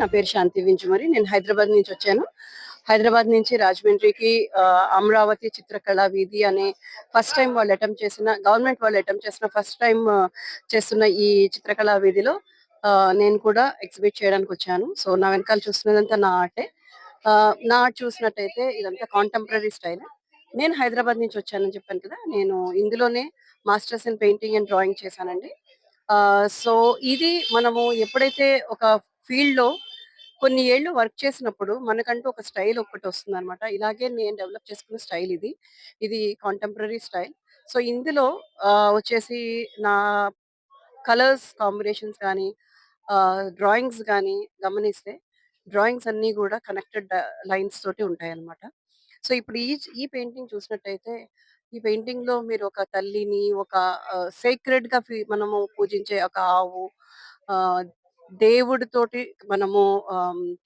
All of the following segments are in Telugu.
నా పేరు శాంతి వింజుమరి నేను హైదరాబాద్ నుంచి వచ్చాను. హైదరాబాద్ నుంచి రాజమండ్రికి అమరావతి చిత్రకళా వీధి అనే ఫస్ట్ టైం వాళ్ళు అటెంప్ట్ చేసిన గవర్నమెంట్ వాళ్ళు అటెంప్ట్ చేసిన ఫస్ట్ టైం చేస్తున్న ఈ చిత్రకళా వీధిలో నేను కూడా ఎగ్జిబిట్ చేయడానికి వచ్చాను. సో నా వెనకాల చూస్తున్నదంతా నా ఆర్టే. నా ఆర్ట్ చూసినట్టయితే ఇదంతా కాంటెంపరీ స్టైల్ నేను హైదరాబాద్ నుంచి వచ్చానని చెప్పాను కదా నేను ఇందులోనే masters in painting and drawing చేశానండి. సో ఇది మనము ఎప్పుడైతే ఒక ఫీల్డ్లో కొన్ని ఏళ్ళు వర్క్ చేసినప్పుడు మనకంటూ ఒక స్టైల్ ఒకటి వస్తుంది అనమాట ఇలాగే నేను డెవలప్ చేసుకున్న స్టైల్ ఇది. ఇది కాంటెంపరీ స్టైల్. సో ఇందులో ఆ, వచ్చేసి నా కలర్స్ కాంబినేషన్స్ కానీ డ్రాయింగ్స్ కానీ గమనిస్తే డ్రాయింగ్స్ అన్నీ కూడా కనెక్టెడ్ లైన్స్ తోటి ఉంటాయి అన్నమాట సో ఇప్పుడు ఈ ఈ పెయింటింగ్ చూసినట్టయితే ఈ పెయింటింగ్లో మీరు ఒక తల్లిని ఒక సేక్రెడ్గా ఫీ- మనము పూజించే ఒక ఆవు దేవుడితోటి మనము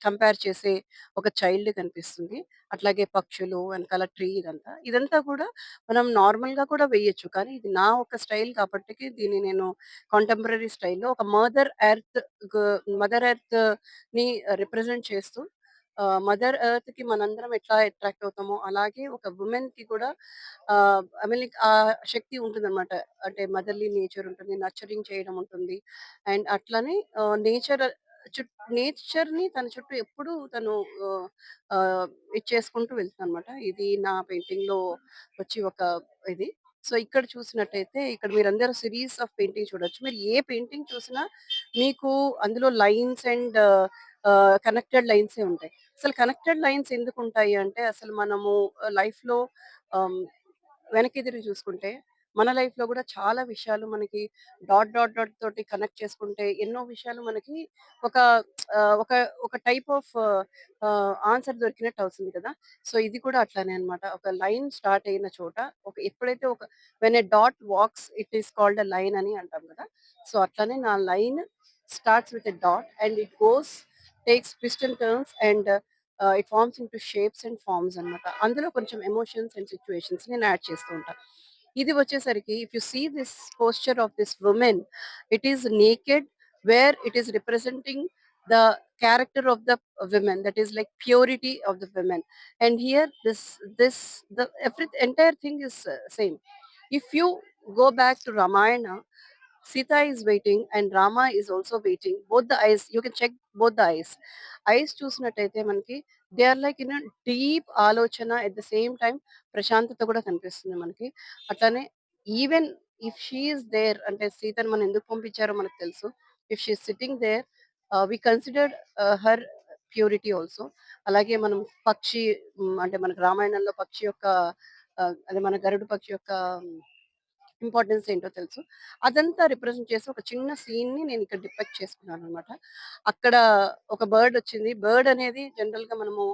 కంపేర్ చేసే ఒక చైల్డ్ కనిపిస్తుంది. అట్లాగే పక్షులు వెనకాల ట్రీ ఇదంతా. ఇదంతా కూడా మనం నార్మల్గా కూడా వేయొచ్చు. కానీ ఇది నా ఒక స్టైల్ కాబట్టి దీన్ని నేను కాంటెంపరీ స్టైల్లో ఒక మదర్ ఎర్త్ మదర్ ఎర్త్ని రిప్రజెంట్ చేస్తూ మదర్ ఎర్త్కి మనందరం ఎట్లా అట్రాక్ట్ అవుతామో అలాగే ఒక ఉమెన్కి కూడా ఐ మీన్ ఆ శక్తి ఉంటుంది అనమాట అంటే మదర్లీ నేచర్ ఉంటుంది నర్చరింగ్ చేయడం ఉంటుంది. అండ్ అట్లానే నేచర్ నేచర్ని తన చుట్టూ ఎప్పుడు తను ఇచ్చేసుకుంటూ వెళ్తుంది అనమాట ఇది నా పెయింటింగ్లో వచ్చి ఒక ఇది. సో ఇక్కడ చూసినట్టయితే ఇక్కడ మీరు అందరూ సిరీస్ ఆఫ్ పెయింటింగ్ చూడొచ్చు. మీరు ఏ పెయింటింగ్ చూసినా మీకు అందులో లైన్స్ అండ్ కనెక్టెడ్ లైన్స్ ఉంటాయి. అసలు కనెక్టెడ్ లైన్స్ ఎందుకు ఉంటాయి అంటే అసలు మనము లైఫ్లో వెనక్కి తిరిగి చూసుకుంటే మన లైఫ్లో కూడా చాలా విషయాలు మనకి డాట్ డాట్ డాట్ తోటి కనెక్ట్ చేసుకుంటే ఎన్నో విషయాలు మనకి ఒక ఆ, ఒక ఒక టైప్ ఆఫ్ ఆన్సర్ దొరికినట్టు అవుతుంది కదా! సో ఇది కూడా అట్లానే అన్నమాట. ఒక లైన్ స్టార్ట్ అయిన చోట ఒక ఎప్పుడైతే ఒక when a dot walks it is called a line అని అంటాం కదా! సో అట్లానే నా line starts with a dot and it goes takes twist and turns and it forms into shapes and forms అన్నమాట. అందులో కొంచెం ఎమోషన్స్ అండ్ సిచ్యువేషన్స్ నేను యాడ్ చేస్తూ ఉంటాను ఇది వచ్చేసరికి if you see this posture of this women it is naked where it is representing the character of the women that is like purity of the women and here this this the every entire thing is uh, same. If you go back to ramayana sita is waiting and rama is also waiting. Both the eyes you can check both the eyes. Eyes చూసినట్టయితే మనకి they are like in deep ఆలోచన ఎట్ ద సేమ్ టైం ప్రశాంతత కూడా కనిపిస్తుంది మనకి. అట్లానే ఈవెన్ ఇఫ్ షీఈస్ దేర్ అంటే సీతను మనం ఎందుకు పంపించారో మనకు తెలుసు. If she sitting there we considered her purity also అలాగే మనం పక్షి మ్, అంటే మనకు రామాయణంలో పక్షి యొక్క ఆ, అదే మన గరుడు పక్షి యొక్క ఇంపార్టెన్స్ ఏంటో తెలుసు. అదంతా రిప్రజెంట్ చేసి ఒక చిన్న సీన్ని నేను ఇక్కడ డిపెక్ట్ చేసుకున్నాను అనమాట అక్కడ ఒక బర్డ్ వచ్చింది. బర్డ్ అనేది జనరల్గా మనము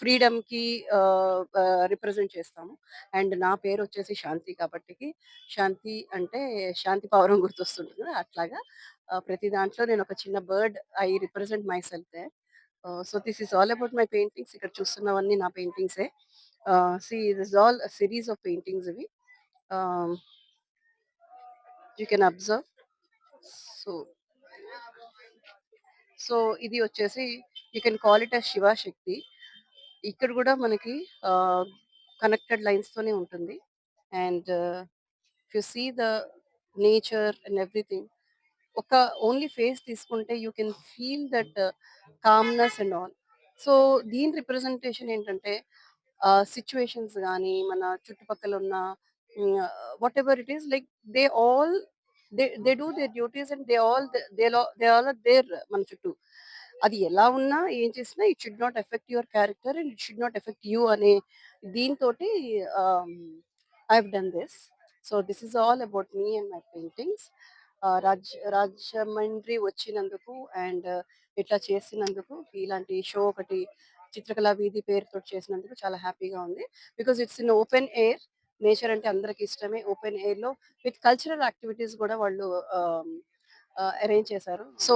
ఫ్రీడమ్కి రిప్రజెంట్ చేస్తాము. అండ్ నా పేరు వచ్చేసి శాంతి కాబట్టి శాంతి అంటే శాంతి పౌరం గుర్తొస్తుంటుంది అట్లాగా ప్రతి దాంట్లో నేను ఒక చిన్న bird I represent myself they so this is all about my paintings. ఇక్కడ చూస్తున్నవన్నీ నా పెయింటింగ్సే. See this all series of paintings ఇవి. You can observe so so ఇది వచ్చేసి you can call it a Shivashakti ఇక్కడ కూడా మనకి కనెక్టెడ్ లైన్స్ తోనే ఉంటుంది. And you see the nature and everything ఒక ఓన్లీ ఫేస్ తీసుకుంటే you can feel that calmness and all so దీని రిప్రజెంటేషన్ ఏంటంటే సిచ్యువేషన్స్ కానీ మన చుట్టుపక్కల ఉన్న whatever it is like they all they they do their duties and they all they they all there మన చుట్టూ. అది ఎలా ఉన్నా ఏం చేసినా it should not affect your character and it should not affect you అనే దీంతో I have done this so this is all about me and my paintings Raj Rajahmundry వచ్చినందుకు అండ్ uh, ఇట్లా చేసినందుకు ఇలాంటి షో ఒకటి చిత్రకళా వీధి పేరుతో చేసినందుకు చాలా హ్యాపీగా ఉంది. Because it's in open air nature అంటే అందరికి ఇష్టమే. ఓపెన్ ఎయిర్లో విత్ కల్చరల్ యాక్టివిటీస్ కూడా వాళ్ళు అరేంజ్ చేశారు. సో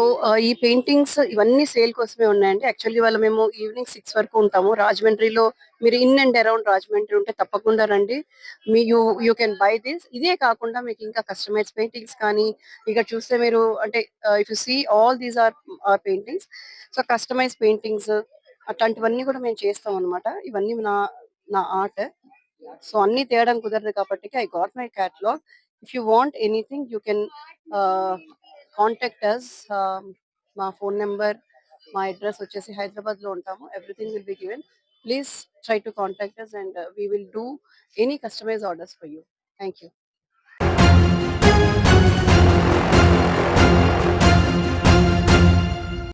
ఈ పెయింటింగ్స్ ఇవన్నీ సేల్ కోసమే ఉన్నాయండి. యాక్చువల్లీ వాళ్ళ మేము ఈవినింగ్ సిక్స్ వరకు ఉంటాము. రాజమండ్రిలో మీరు ఇన్ అండ్ అరౌండ్ రాజమండ్రి ఉంటే తప్పకుండా రండి. మీ you you can buy this. ఇదే కాకుండా మీకు ఇంకా కస్టమైజ్ పెయింటింగ్స్ కానీ ఇక్కడ చూస్తే మీరు అంటే if you see all these are are paintings so customize paintings అట్లాంటివన్నీ కూడా మేము చేస్తాం అన్నమాట. ఇవన్నీ నా నా ఆర్ట్. సో అన్ని తేయడం కుదరదు కాబట్టి I got my catalogue if you want anything you can contact us మా ఫోన్ నెంబర్ మా అడ్రస్ వచ్చేసి హైదరాబాద్లో ఉంటాము everything will be given please try to contact us and we will do any customize orders for you thank you